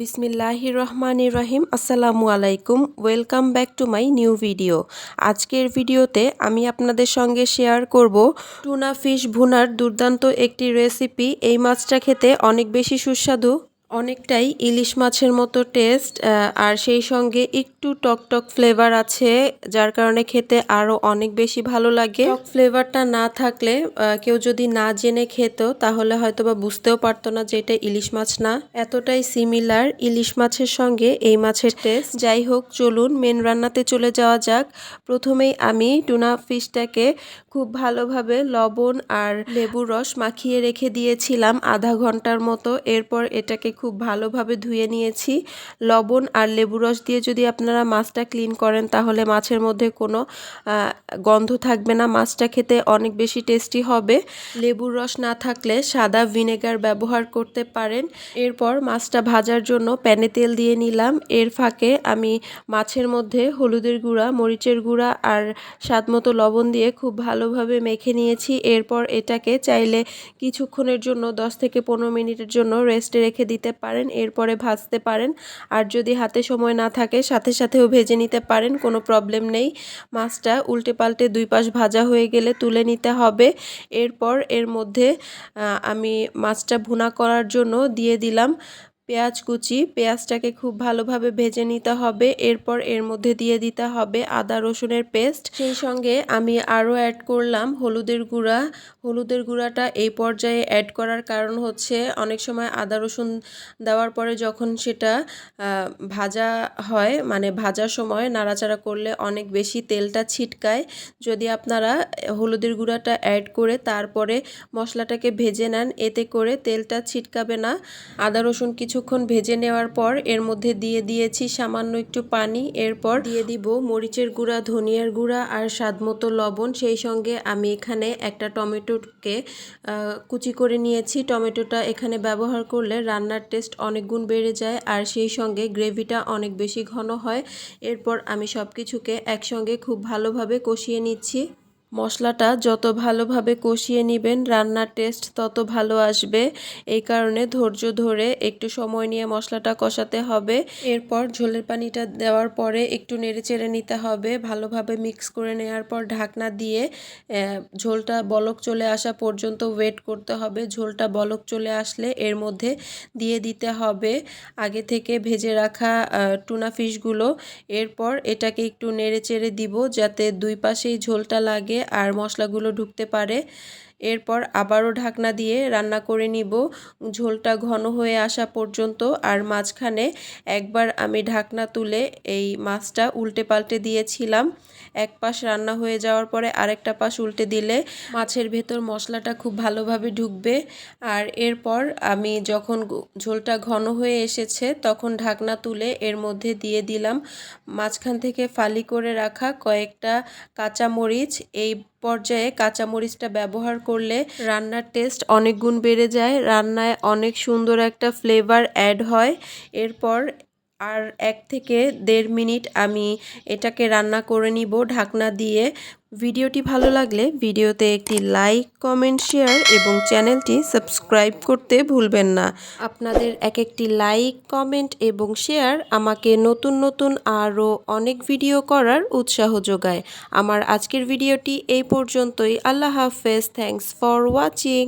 বিসমিল্লাহি রহমান রহিম, আসসালামু আলাইকুম, welcome back to my new video. আজকের ভিডিওতে আমি আপনাদের সঙ্গে শেয়ার করব টুনা ফিশ ভুনার দুর্দান্ত একটি রেসিপি। এই মাছটা খেতে অনেক বেশি সুস্বাদু। অনেকটাই ইলিশ মাছের মতো টেস্ট আর সেই সঙ্গে একটু টক টক ফ্লেভার আছে, যার কারণে খেতে আরও অনেক বেশি ভালো লাগে। টক ফ্লেভারটা না থাকলে কেউ যদি না জেনে খেত, তাহলে হয়তো বা বুঝতেও পারতো না যে এটা ইলিশ মাছ না। এতটাই সিমিলার ইলিশ মাছের সঙ্গে এই মাছের টেস্ট যাই হোক, চলুন মেন রান্নাতে চলে যাওয়া যাক। প্রথমেই আমি টুনা ফিশটাকে খুব ভালোভাবে লবণ আর লেবুর রস মাখিয়ে রেখে দিয়েছিলাম আধা ঘণ্টার মতো। এরপর এটাকে খুব ভালোভাবে ধুয়ে নিয়েছি। লবণ আর লেবু রস দিয়ে যদি আপনারা মাছটা ক্লিন করেন, তাহলে মাছের মধ্যে কোনো গন্ধ থাকবে না। মাছটা খেতে অনেক বেশি টেস্টি হবে। লেবুর রস না থাকলে সাদা ভিনেগার ব্যবহার করতে পারেন। এরপর মাছটা ভাজার জন্য প্যানে তেল দিয়ে নিলাম। এর ফাঁকে আমি মাছের মধ্যে হলুদের গুঁড়া, মরিচের গুঁড়া আর স্বাদ মতো লবণ দিয়ে খুব ভালোভাবে মেখে নিয়েছি। এরপর এটাকে চাইলে কিছুক্ষণের জন্য, দশ থেকে পনেরো মিনিটের জন্য রেস্টে রেখে দিতে পারেন, এরপরে ভাজতে পারেন। আর যদি হাতে সময় না থাকে, সাথে সাথেও ভেজে নিতে পারেন, কোনো প্রবলেম নেই। মাছটা উল্টে পাল্টে দুই পাশ ভাজা হয়ে গেলে তুলে নিতে হবে। এরপর এর মধ্যে আমি মাছটা ভুনা করার জন্য দিয়ে দিলাম পেঁয়াজ কুচি, পেঁয়াজটাকে খুব ভালোভাবে ভেজে নিতে হবে। এরপর এর মধ্যে দিয়ে দিতে হবে আদা রসুনের পেস্ট। সেই সঙ্গে আমি আরও অ্যাড করলাম হলুদের গুঁড়া। হলুদের গুঁড়াটা এই পর্যায়ে অ্যাড করার কারণ হচ্ছে অনেক সময় আদা রসুন দেওয়ার পরে যখন সেটা ভাজা হয় মানে ভাজার সময় নাড়াচাড়া করলে অনেক বেশি তেলটা ছিটকায়। যদি আপনারা হলুদের গুঁড়াটা অ্যাড করে তারপরে মশলাটাকে ভেজে নেন, এতে করে তেলটা ছিটকাবে না। আদা রসুন কিছু কিছুক্ষণ ভেজে নেওয়ার পর এর মধ্যে দিয়ে দিয়েছি সামান্য একটু পানি। এরপর দিয়ে দিব মরিচের গুঁড়া, ধনিয়ার গুঁড়া আর স্বাদ মতো লবণ। সেই সঙ্গে আমি এখানে একটা টমেটোকে কুচি করে নিয়েছি। টমেটোটা এখানে ব্যবহার করলে রান্নার টেস্ট অনেক গুণ বেড়ে যায় আর সেই সঙ্গে গ্রেভিটা অনেক বেশি ঘন হয়। এরপর আমি সব কিছুকে একসঙ্গে খুব ভালোভাবে কষিয়ে নিচ্ছি। মশলাটা যত ভালোভাবে কষিয়ে নেবেন, রান্নার টেস্ট তত ভালো আসবে। এই কারণে ধৈর্য ধরে একটু সময় নিয়ে মশলাটা কষাতে হবে। এরপর ঝোলের পানিটা দেওয়ার পরে একটু নেড়ে চেড়ে নিতে হবে। ভালোভাবে মিক্স করে নেওয়ার পর ঢাকনা দিয়ে ঝোলটা বলক চলে আসা পর্যন্ত ওয়েট করতে হবে। ঝোলটা বলক চলে আসলে এর মধ্যে দিয়ে দিতে হবে। আগে থেকে ভেজে রাখা টুনা ফিশগুলো এরপর এটাকে একটু নেড়ে চেড়ে দিব যাতে দুই পাশেই ঝোলটা লাগে। আর মশলাগুলো ঢুকতে পারে। এরপর আবারও ঢাকনা দিয়ে রান্না করে নিব। ঝোলটা ঘন হয়ে আসা পর্যন্ত আর মাঝখানে একবার আমি ঢাকনা তুলে এই মাছটা উল্টে পাল্টে দিয়েছিলাম। এক পাশ রান্না হয়ে যাওয়ার পরে আরেকটা পাশ উল্টে দিলে মাছের ভেতর মশলাটা খুব ভালোভাবে ঢুকবে। আর এরপর আমি যখন ঝোলটা ঘন হয়ে এসেছে তখন ঢাকনা তুলে এর মধ্যে দিয়ে দিলাম। মাঝখান থেকে ফালি করে রাখা কয়েকটা কাঁচামরিচ, এই পর্যায়ে কাঁচামরিচটা ব্যবহার করলে রান্নার টেস্ট অনেক গুণ বেড়ে যায়। রান্নায় অনেক সুন্দর একটা ফ্লেভার অ্যাড হয়। এরপর আর এক থেকে দেড় মিনিট আমি এটাকে রান্না করে নিব ঢাকনা দিয়ে। ভিডিওটি ভালো লাগলে ভিডিওতে একটি লাইক, কমেন্ট, শেয়ার এবং চ্যানেলটি সাবস্ক্রাইব করতে ভুলবেন না। আপনাদের এক একটি লাইক, কমেন্ট এবং শেয়ার আমাকে নতুন নতুন আরও অনেক ভিডিও করার উৎসাহ যোগায়। আমার আজকের ভিডিওটি এই পর্যন্তই। আল্লাহ হাফেজ। Thanks for watching.